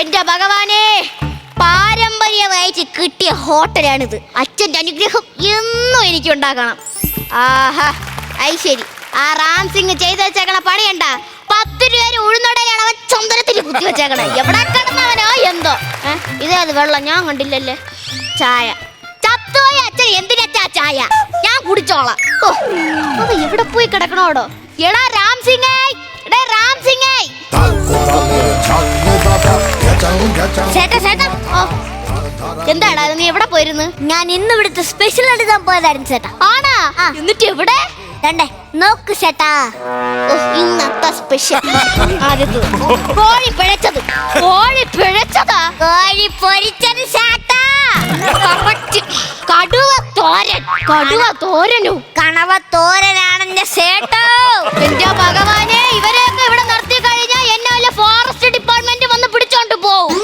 എന്റെ ഭഗവാനെ പാരമ്പര്യമായിട്ട് കിട്ടിയ ഹോട്ടലാണിത്. അച്ഛന്റെ അനുഗ്രഹം എന്നും എനിക്ക് ഉണ്ടാക്കണം ആഹാ ഐ ശരി. ആ റാം സിംഗ് ചെയ്തു വെച്ചേക്കണ പണിയണ്ട. പത്ത് രൂപ ഉഴുന്നോടലാണ് അവൻ ചന്ദ്രത്തിൽ കുത്തി വെച്ചേക്കണേ. എവിടെ കിടന്നവനോ എന്തോ? ഇതേത് വെള്ളം ഞാൻ കണ്ടില്ലല്ലേ? ചായ. ചായ. ഞാൻ കുടിച്ചോളാം. അത് എവിടെ പോയി കിടക്കണോടോ? എടാ രാം സിംഗേ എടാ റാം സിംഗേ ചേട്ടാ ചേട്ടാ. ഓ എന്താടാ നീ എവിടെ പോയിരുന്നു? ഞാൻ ഇന്ന് ഇവിടുത്തെ സ്പെഷ്യൽ എടുക്കാൻ പോയതായിരുന്നു ചേട്ടാ. ആണാ? എന്നിട്ട് എവിടെ? രണ്ടേ നോക്ക് ചേട്ടാ. ഇന്നത്തെ സ്പെഷ്യൽ ആദ്യത്തെ. കോഴി പിഴച്ചത്. കടുവ തോരനു. കണവ തോരനാണെന്റെ ചേട്ടോ എന്റെ ഭഗവാനെ ഇവരെയൊക്കെ ഇവിടെ നിർത്തി കഴിഞ്ഞാൽ എന്നെ വല്ല ഫോറസ്റ്റ് ഡിപ്പാർട്ട്മെന്റ് വന്ന് പിടിച്ചോണ്ട് പോവും.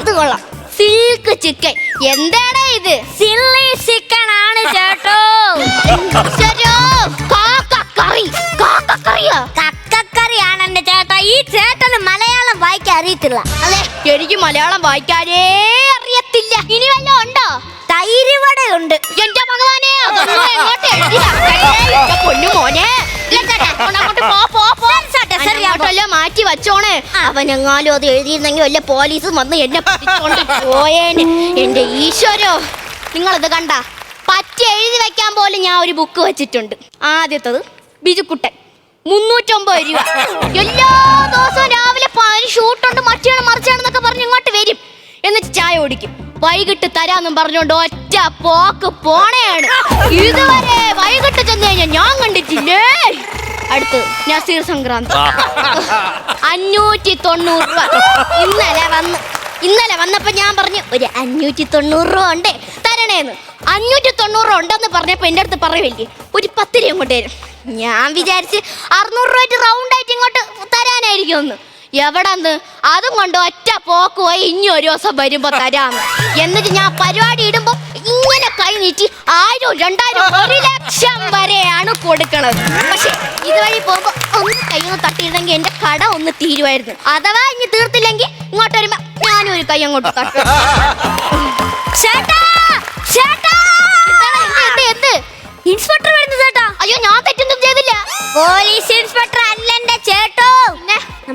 ഇത് കൊള്ളാം. സിൽക്ക് ചിക്കൻ എന്താടാ ഇത്? സില്ലി ചിക്കൻ ആണ് ചേട്ടോ. ശരോ, കാക്കക്കറി. കാക്കക്കറിയോ? കക്കക്കറിയാണ് എന്റെ ചേട്ടാ. ഈ ചേട്ടന് മലയാളം വായിക്കാൻ അറിയത്തില്ല. അതെ എനിക്ക് മലയാളം വായിക്കാനേ അറിയത്തില്ല. ഇനി വല്ലതും ഉണ്ടോ? തൈര് വടയുണ്ട്. എന്റെ ഭഗവാനെ മാറ്റി വച്ചോണേ അവനെങ്ങാലും അത് എഴുതിയിരുന്നെങ്കിൽ വല്ല പോലീസും വന്ന് എന്നെ പോയേന്. എന്റെ ഈശ്വരോ അത് കണ്ട? പറ്റി എഴുതി വെക്കാൻ പോലും ഞാൻ ഒരു ബുക്ക് വെച്ചിട്ടുണ്ട്. ആദ്യത്തത് ബിജുക്കുട്ടൻ. മുന്നൂറ്റൊമ്പത് രൂപ. എല്ലാ ദിവസവും രാവിലെ ഷൂട്ടുണ്ട് മറ്റാണ് മറിച്ചാണെന്നൊക്കെ പറഞ്ഞ് ഇങ്ങോട്ട് വരും. എന്നിട്ട് ചായ കുടിക്കും. വൈകിട്ട് തരാന്നും പറഞ്ഞോണ്ട് ഒറ്റ പോക്ക് പോണയാണ് ഇതുവരെ വൈകിട്ട് ചെന്ന് കഴിഞ്ഞാൽ ഞാൻ കണ്ടിട്ടില്ലേ? അടുത്ത് നസീർ സംക്രാന്തി. അഞ്ഞൂറ്റി തൊണ്ണൂറ് രൂപ. ഇന്നലെ വന്ന് ഇന്നലെ വന്നപ്പോ ഞാൻ പറഞ്ഞു ഒരു അഞ്ഞൂറ്റി തൊണ്ണൂറ് രൂപ ഉണ്ട് തരണേന്ന്. അഞ്ഞൂറ്റി തൊണ്ണൂറ് ഉണ്ടെന്ന് പറഞ്ഞപ്പോ എന്റെ അടുത്ത് പറയുമല്ലേ ഒരു പത്ത് രൂപ ഇങ്ങോട്ട് തരും. ഞാൻ വിചാരിച്ച് അറുന്നൂറ് രൂപ റൗണ്ട് ആയിട്ട് ഇങ്ങോട്ട് തരാനായിരിക്കും ഒന്ന് എവിടെന്ന്? അതും കൊണ്ട് ഒറ്റ പോക്ക് പോയി ഇനി ഒരു ദിവസം വരുമ്പോ തരാന്ന്. എന്നിട്ട് ഞാൻ പരിപാടി ഇടുമ്പോ ഇങ്ങനെ കൈ നീട്ടി ആയിരം രണ്ടായിരം ഒരു ലക്ഷം വരെയാണ് കൊടുക്കണത്. പക്ഷെ ഇതുവഴി പോകുമ്പോ ഒന്ന് കൈ ഒന്ന് തട്ടിയിരുന്നെങ്കിൽ എന്റെ കട ഒന്ന് തീരുമായിരുന്നു. അഥവാ ഇനി തീർത്തില്ലെങ്കിൽ ഇങ്ങോട്ട് വരുമ്പോ ഞാനും ഒരു കൈ അങ്ങോട്ട് തട്ടും? ഇൻസ്പെക്ടർ വരുന്നു ചേട്ടാ. അയ്യോ ഞാൻ തെറ്റൊന്നും ചെയ്തില്ല. പോലീസ് ഇൻസ്പെക്ടർ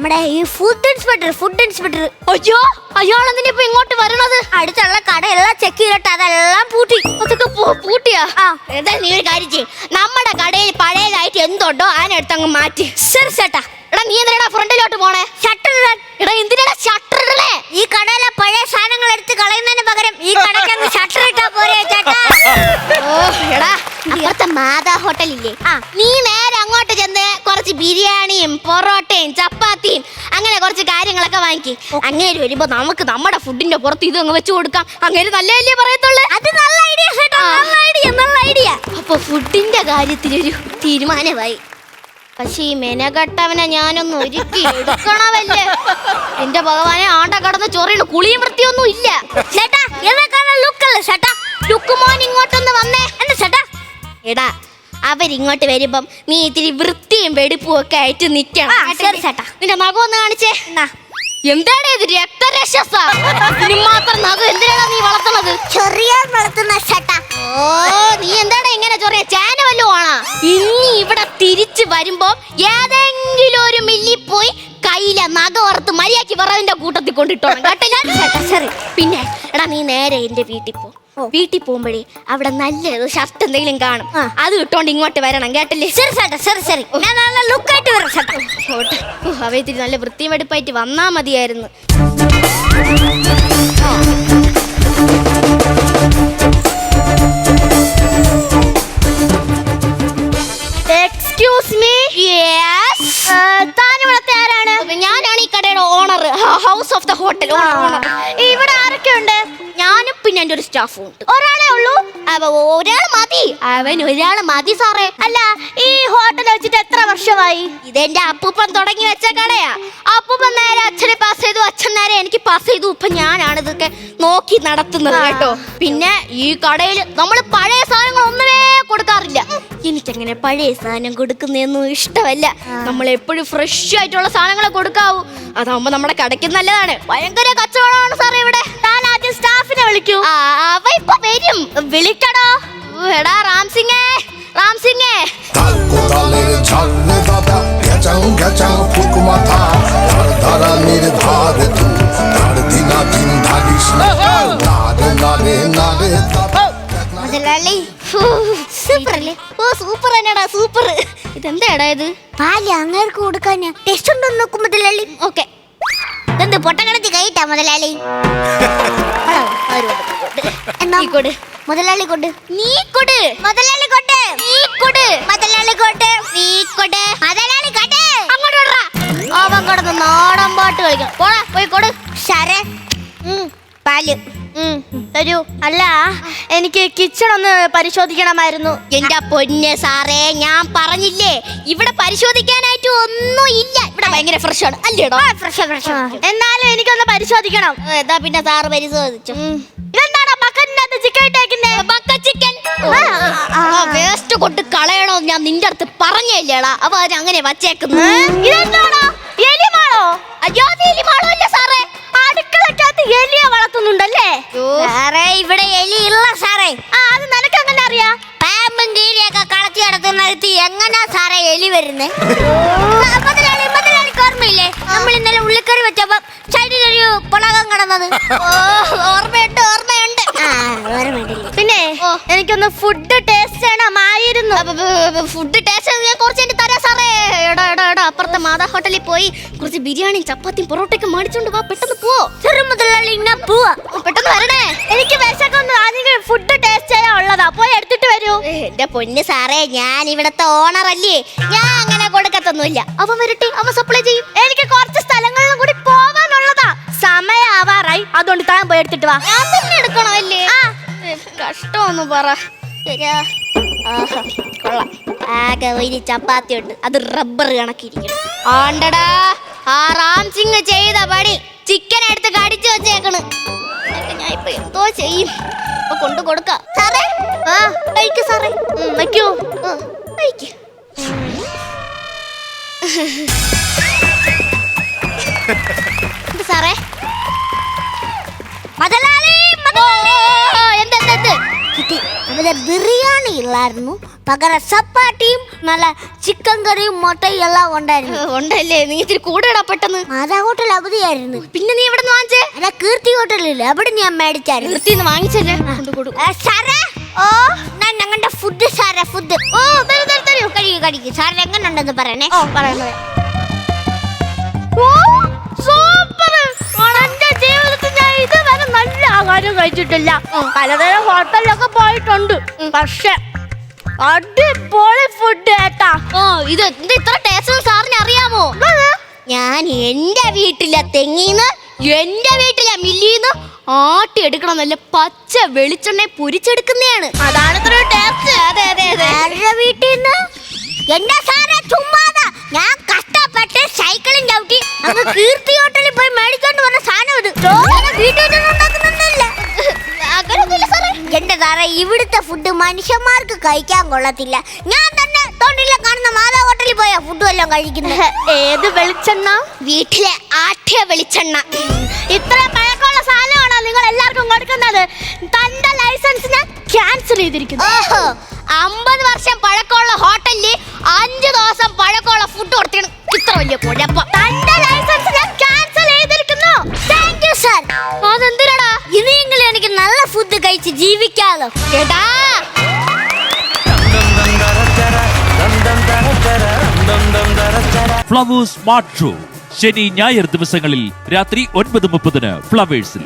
നമ്മുടെ ഈ ഫുഡ് ഇൻസ്പെക്ടർ ഫുഡ് ഇൻസ്പെക്ടർ അയ്യോ അയാളെന്തിനാ ഇപ്പൊ ഇങ്ങോട്ട് വരണത്? അടുത്തുള്ള കടയെല്ലാം ചെക്ക് ചെയ്തിട്ട് അതെല്ലാം പൂട്ടി. അതൊക്കെ പൂട്ടിയാ? ആ. എന്താ നീ ഒരു കാര്യം ചെയ്യും. നമ്മുടെ കടയിൽ പഴയതായിട്ട് എന്തുണ്ടോ അതിനടുത്ത് അങ്ങ് മാറ്റി. ശരി ചേട്ടാ. എടാ നീ എന്തിനാ ഫ്രണ്ടിലോട്ട് പോണേ? ഷട്ടർ എടാ എന്തിനാ ഷട്ടർ ഇടണേ? ഈ കടയിലെ പഴയ സാധനങ്ങൾ എടുത്ത് കളയുന്നതിന് പകരം ഈ കടയ്ക്ക് ഷട്ടർ ഇട്ടാ അപ്പുറത്തെ മാതാ ഹോട്ടലില്ലേ ആ. നീ നേരെ അങ്ങോട്ട് ചെന്ന് കുറച്ച് ബിരിയാണിയും പൊറോട്ടയും ചപ്പാത്തിയും അങ്ങനെ കുറച്ച് കാര്യങ്ങളൊക്കെ വാങ്ങിക്ക്. അങ്ങേര് വരുമ്പോ നമുക്ക് നമ്മുടെ ഫുഡിന്റെ പുറത്ത് ഇത് അങ്ങ് വെച്ചു കൊടുക്കാം. അങ്ങേര് നല്ലതല്ലേ പറയത്തുള്ളൂ? അത് നല്ല ഐഡിയ നല്ല ഐഡിയ നല്ല ഐഡിയ അപ്പൊ ഫുഡിന്റെ കാര്യത്തിലൊരു തീരുമാനമായി. പക്ഷെ ഈ മെനകെട്ടവനെ ഞാനൊന്ന് ഒരുക്കി എടുക്കണമല്ലേ? എന്റെ ഭഗവാനെ ആണ്ട കടന്ന് ചൊറിയുടെ കുളിയും വൃത്തിയൊന്നും ഇല്ല. ചേട്ടാ ലുക്ക് ചേട്ടാ? ചേട്ടാ ലുക്കുമോൻ ഇങ്ങോട്ടൊന്ന് വന്നേ. എന്താ ചേട്ടാ എടാ അവരിങ്ങോട്ട് വരുമ്പം നീ ഇത്തിരി വൃത്തിയും വെടിപ്പും ഒക്കെ ആയിട്ട് നിക്കണം. ആ, കേട്ടില്ലേ? ശരി ചേട്ടാ. നിന്റെ മകം ഒന്ന് കാണിച്ചേ. എന്താണ് ഇത് രക്തരക്ഷസാ? ഇതിന് മാത്രം നഖം എന്തിനാണ് നീ വളർത്തുന്നത്? ചെറിയ വളർത്തുന്ന ചേട്ടാ. ഓ നീ എന്താണ് ഇങ്ങനെ ചൊറിയ ചേന വല്ലതും ആണോ? ഇനി ഇവിടെ തിരിച്ചു വരുമ്പോ ഏതെങ്കിലും ഒരു മില്ലി പോയി കയ്യിലെ നഖ വറുത്ത് മര്യാദയ്ക്ക് വിറവിന്റെ കൂട്ടത്തിൽ കൊണ്ടിട്ടോണം കേട്ടില്ല ശരി പിന്നെ എടാ നീ നേരെ എന്റെ വീട്ടിൽ പോ. വീട്ടിൽ പോകുമ്പോഴേ അവിടെ നല്ല ഷർട്ട് എന്തെങ്കിലും കാണും. അത് ഇട്ടോണ്ട് ഇങ്ങോട്ട് വരണം കേട്ടില്ലേ? ശരി ചേട്ടാ ശരി ശരി. ഞാൻ നല്ല ലുക്കായിട്ട് വരാം ചേട്ടാ. പോട്ടെ. ഓ, അവ ഇത്തിരി നല്ല വൃത്തിയും എടുപ്പായിട്ട് വന്നാ മതിയായിരുന്നു. Excuse me house of the hotel ഇവിടെ ആരൊക്കെ ഉണ്ട് ഞാനും പിന്നെ എന്റെ ഒരു സ്റ്റാഫും ഉണ്ട്. ഒരാളെ ഉള്ളൂ. അവ ഒരാൾ മതി. അവൻ ഒരാൾ മതി സാറേ. അല്ല ഈ എത്ര ഇതെന്റെ അപ്പൂപ്പൻ തുടങ്ങി വെച്ച കടയാ. അപ്പൂപ്പൻ നേരെ അച്ഛനെ പാസ് ചെയ്തു. അച്ഛൻ നേരെ എനിക്ക് പാസ് ചെയ്തു. ഇപ്പൊ ഞാനാണ് ഇതൊക്കെ നോക്കി നടത്തുന്നത് കേട്ടോ. പിന്നെ ഈ കടയിൽ നമ്മൾ പഴയ സാധനങ്ങൾ ഒന്നുമേ കൊടുക്കാറില്ല. എനിക്കങ്ങനെ പഴയ സാധനം കൊടുക്കുന്നതൊന്നും ഇഷ്ടമല്ല. നമ്മൾ എപ്പോഴും ഫ്രഷ് ആയിട്ടുള്ള സാധനങ്ങൾ കൊടുക്കാവൂ. അതാവുമ്പോ നമ്മുടെ കടയ്ക്ക് നല്ലതാണ്. ഭയങ്കര കച്ചവടമാണ് സാറേ ഇവിടെ. ഞാൻ ആദ്യം സ്റ്റാഫിനെ വിളിക്കൂ. അവ ഇപ്പൊ വരും. വിളിക്കടോ. എടാ റാം রাম সিং এ তাল কোদালের ঝালে দাদা গেচাং গেচাং ফুক মাথা ধর ধরা নির্ধার তু ধর দিনা দিন ধারিস না নারে নারে নারে മുതലാളി. സൂപ്പർ അല്ലേ ഓ സൂപ്പർ തന്നെടാ സൂപ്പർ. ഇതെന്താടാ ഇത്? പാൽ അങ്ങേർക്ക് കൊടുക്കാൻ ടെസ്റ്റ് ഉണ്ടോ നോക്കും മുതലാളി. ഓക്കെ. ഇതെന്ത് പൊട്ടക്കടത്തി കഴിയിട്ടാ മുതലാളി? കൊട് മുതലാളി കൊണ്ട് നീ കൊട്. മുതലാളി കൊണ്ട് നീ കൊട്. മുതലാളി കൊണ്ട് നീ കൊട്. മുതലാളി കൊണ്ട് അങ്ങോട്ട് ഓവൻ കിടന്ന് നാടൻ പാട്ട് കളിക്കണം. പോടാ പോയി കൊട്. ശരേ പാൽ. തരൂ. അല്ല എനിക്ക് കിച്ചൺ ഒന്ന് പരിശോധിക്കണമായിരുന്നു. എന്റെ പൊന്നെ സാറേ ഞാൻ പറഞ്ഞില്ലേ? ഇവിടെ പരിശോധിക്കാനായിട്ട് ഒന്നും ഇല്ല. ഇവിടെ ഭയങ്കര ഫ്രഷ് ആണ്. അല്ലേടോ? ഫ്രഷ് ഫ്രഷ് എന്നാലും എനിക്കൊന്ന് പരിശോധിക്കണം. എന്താ പിന്നെ സാറ് പരിശോധിച്ചു. ബക്കറ്റിനകത്ത് ചിക്കൻ ബക്ക ചിക്കൻ വേസ്റ്റ് കൊണ്ട് കളയണോ ഞാൻ നിന്റെ അടുത്ത് പറഞ്ഞല്ലേടാ. അവ അവർ അങ്ങനെ വച്ചേക്കുന്നു. ഇതെന്താടാ? എലിമാളോ? അയ്യോ എലിമാളോ അല്ല എലിയെ വളർത്തുന്നുണ്ടല്ലേ. സാറേ ഇവിടെ എലി ഇല്ല സാറേ. ആ അത് നിനക്ക് എങ്ങനെ അറിയാ? പാമ്പും കീരിയൊക്കെ കളത്തി നടത്തുന്നിടത്ത് എങ്ങനാ സാറേ എലി വരുന്നേ? മുതലാളി മുതലാളിക്ക് ഓർമ്മയില്ലേ? നമ്മൾ ഇന്നലെ ഉള്ളിക്കറി വെച്ചപ്പോ സൈഡിലൊരു പുളകം കിടന്നത് ഓർമ്മയുണ്ട് ഓർമ്മയുണ്ട്. പിന്നെ എനിക്കൊന്ന് ഫുഡ് ടേസ്റ്റ് ചെയ്യണമായിരുന്നു. ഫുഡ് ടേസ്റ്റ് ഞാൻ കുറച്ച് കഴിഞ്ഞ് തരാം സാറേ. എടാ എടാ എടാ അപ്പുറത്തെ മാതാ ഹോട്ടലിൽ പോയി കുറച്ച് ബിരിയാണി ചപ്പാത്തിയും പൊറോട്ടയൊക്കെ മേടിച്ചോണ്ട് വാ പെട്ടെന്ന് പോ. ചെറു മുതലാളി പെട്ടെന്ന് വരണേ. എനിക്ക് വിശക്കൊന്ന് ആദ്യം ഫുഡ് ടേസ്റ്റ് ചെയ്യാൻ ഉള്ളതാ. പോയി എടുത്തിട്ട് വരൂ. എന്റെ പൊന്ന് സാറേ ഞാൻ ഇവിടത്തെ ഓണർ അല്ലേ? ഞാൻ അങ്ങനെ കൊടുക്കത്തൊന്നുമില്ല. അവൻ വരട്ടെ അവൻ സപ്ലൈ ചെയ്യും. എനിക്ക് കുറച്ച് സ്ഥലങ്ങളിലും കൂടി പോവാനുള്ളതാ സമയാവാറായി അതുകൊണ്ട് താൻ പോയി എടുത്തിട്ട് വാ. ഞാൻ തന്നെ എടുക്കണോ അല്ലേ. കഷ്ടമൊന്ന് പറ. ശരിയാ. കൊള്ളാം. ആകെ ഒരു ചപ്പാത്തി ഉണ്ട് അത് റബ്ബർ കണക്കിരിക്കണം ആണ്ടടാ ആ റാം സിംഗ് ചെയ്ത പണി. ചിക്കൻ എടുത്ത് കടിച്ചു വെച്ചേക്കണ്. ഞാൻ ഇപ്പൊ എന്തോ ചെയ്യും. ഇപ്പൊ കൊണ്ടു കൊടുക്കാം. സാറേ ആ കഴിക്ക് സാറേ. വയ്ക്കൂ. ആ, സാറേ? കിട്ടി. അവിടെ ബിരിയാണി ഇല്ലായിരുന്നു. പകരം ചപ്പാത്തിയും നല്ല ചിക്കൻ കറിയും മുട്ടയും എല്ലാം ഉണ്ടായിരുന്നു. ഉണ്ടല്ലേ? നീ ഇത്തിരി കൂടെടാ പെട്ടെന്ന്. മാതാ ഹോട്ടൽ അവധിയായിരുന്നു. പിന്നെ നീ ഇവിടെ നിന്ന് വാങ്ങിച്ചേ? അല്ല കീർത്തി ഹോട്ടലില്ല അവിടെ ഞാൻ മേടിച്ചായിരുന്നു. വാങ്ങിച്ചല്ലേ? സാറേ? ഓ ഞാൻ ഞങ്ങളുടെ ഫുഡ് സാറേ ഫുഡ് ഓ തരൂ തരൂ തരൂ കഴിക്കും കഴിക്കും സാറിന് എങ്ങനെ ഉണ്ടെന്ന് പറയണേ? ഓ പറയാം പറയാം. ഓ ആഹാരം കഴിച്ചിട്ടില്ല. പലതരം ഹോട്ടലിലൊക്കെ പോയിട്ടുണ്ട്. പക്ഷെ അടിപൊളി ഫുഡ് ഏട്ടാ. ഓ ഇത് എന്ത് ഇത്ര ടേസ്റ്റ് സാറിന് അറിയാമോ? ഞാൻ എന്റെ വീട്ടിലെ തെങ്ങീന്ന് എന്റെ വീട്ടിലെ മില്ലീന്ന് ആട്ടി എടുക്കണം നല്ല പച്ച വെളിച്ചെണ്ണ പൊരിച്ചെടുക്കുന്നതാണ്. അതാണ് ഇത്ര ടേസ്റ്റ് അതെ അതെ അതെ. വീട്ടിൽ നിന്ന് എന്റെ സാറേ ചുമ്മാതാ. ഞാൻ കഷ്ടപ്പെട്ട് സൈക്കിളും ചവിട്ടി അങ്ങ് കീർത്തി ഹോട്ടലിൽ പോയി മേടിച്ചോണ്ട് വന്ന സാധനം ഇത്. വീട്ടിൽ നിന്ന് ഉണ്ടാക്കുന്നില്ല ഇവിടുത്തെ ഫുഡ് മനുഷ്യന്മാർക്ക് കഴിക്കാൻ കൊള്ളത്തില്ല. ഞാൻ തന്നെ തൊണ്ടിലെ കാണുന്ന മാതാ ഹോട്ടലിൽ പോയാ ഫുഡ് എല്ലാം കഴിക്കുന്നത്. ഏത് വെളിച്ചെണ്ണ? വീട്ടിലെ ആട്ടിയ വെളിച്ചെണ്ണ. ഇത്ര പഴക്കമുള്ള സാധനമാണോ നിങ്ങൾ എല്ലാവർക്കും കൊടുക്കുന്നത് തന്റെ ലൈസൻസിന് ക്യാൻസൽ ചെയ്തിരിക്കുന്നു. ഓഹോ അമ്പത് വർഷം പഴക്കമുള്ള ഹോട്ടലിൽ അഞ്ചു ദിവസം പഴക്കമുള്ള ഫുഡ് കൊടുത്തിട്ട് ഇത്ര വലിയ കുഴപ്പം. തന്റെ ലൈസൻസിന് ക്യാൻസൽ ചെയ്തിരിക്കുന്നു. താങ്ക് യു സർ അതെന്തിനാടാ? ഇനിയെങ്കിലും എനിക്ക് നല്ല ഫുഡ് കഴിച്ച് ജീവിക്കാലോ. കേട്ടാ ഫ്ലവേഴ്സ് സ്മാർട്ട് ഷോ. ശനി ഞായർ ദിവസങ്ങളിൽ രാത്രി ഒൻപത് മുപ്പതിന് ഫ്ലവേഴ്സിൽ.